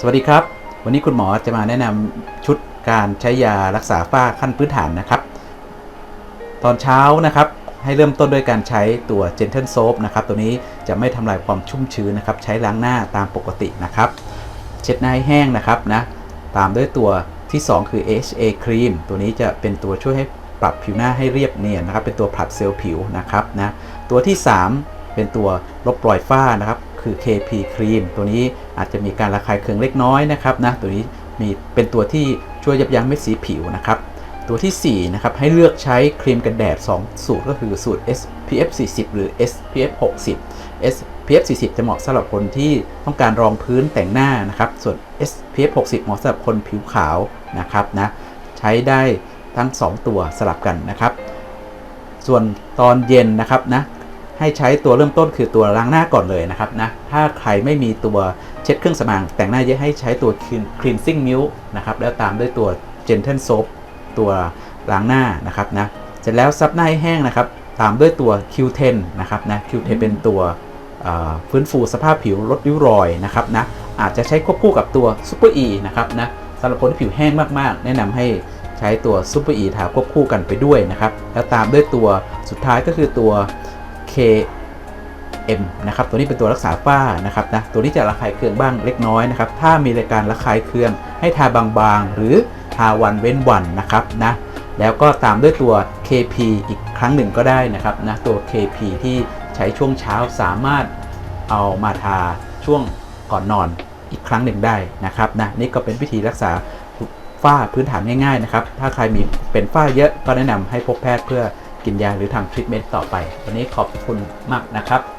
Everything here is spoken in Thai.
สวัสดีครับ วันนี้คุณหมอจะมาแนะนำชุดการใช้ยารักษาฝ้าขั้นพื้นฐานนะครับ ตอนเช้านะครับ ให้เริ่มต้นด้วยการใช้ตัว Gentle Soap นะครับ ตัวนี้จะไม่ทำลายความชุ่มชื้นนะครับ ใช้ล้างหน้าตามปกตินะครับ เช็ดหน้าให้แห้งนะครับนะ ตามด้วยตัวที่ 2 คือ HA Cream ตัวนี้จะเป็นตัวช่วยให้ปรับผิวหน้าให้เรียบเนียนนะครับ เป็นตัวผลัดเซลล์ผิวนะครับนะ ตัวที่ 3 เป็นตัวลบรอยฝ้านะครับ คือ KP Cream ตัวนี้อาจจะมีการระคายเคืองเล็กน้อยนะครับนะตัวนี้มีเป็นตัวที่ช่วยยับยั้งเม็ดสีผิวนะครับ ตัวที่4นะครับให้เลือกใช้ครีมกันแดด 2 สูตรก็คือสูตร SPF 40 หรือ SPF 60 SPF 40 จะเหมาะสำหรับคนที่ต้องการรองพื้นแต่งหน้านะครับ ส่วน SPF 60 เหมาะสำหรับคนผิวขาวนะครับนะใช้ได้ทั้ง 2 ตัวสลับกันนะครับ ส่วนตอนเย็นนะครับนะ ให้ใช้ตัวเริ่มต้นคือตัวล้างหน้าก่อนเลยนะครับนะ ถ้าใครไม่มีตัวเช็ดเครื่องสำอางแต่งหน้าเยอะให้ใช้ตัว cleansing milk นะครับ แล้วตามด้วยตัว gentle soap ตัวล้างหน้านะครับนะ เสร็จแล้วซับหน้าให้แห้งนะครับ ตามด้วยตัว Q10 นะครับนะ Q10 เป็นตัวเอ่อฟื้นฟูสภาพผิวลดริ้วรอยนะครับนะ อาจจะใช้ควบคู่กับตัว Super E นะครับนะสำหรับคนที่ผิวแห้งมากๆ แนะนำให้ใช้ตัว Super E ทาควบคู่กันไปด้วยนะครับ แล้วตามด้วยตัวสุดท้ายก็คือตัว K M นะครับตัวนี้เป็นตัวรักษาฝ้านะครับนะตัวนี้จะระคายเคืองบ้างเล็กน้อยนะครับถ้ามีรายการระคายเคืองให้ทาบางๆ หรือทาวันเว้นวันนะครับนะแล้วก็ตามด้วยตัว KP อีกครั้งหนึ่งก็ได้นะครับนะตัว KP ที่ใช้ช่วงเช้าสามารถเอามาทาช่วงก่อนนอนอีกครั้งหนึ่งได้นะครับนะนี่ก็เป็นวิธีรักษาฝ้าพื้นฐานง่ายๆนะครับถ้าใครมีเป็นฝ้าเยอะก็แนะนำให้พบแพทย์เพื่อ กินยาหรือทำทรีทเมนต์ต่อไป วันนี้ขอบคุณมากนะครับ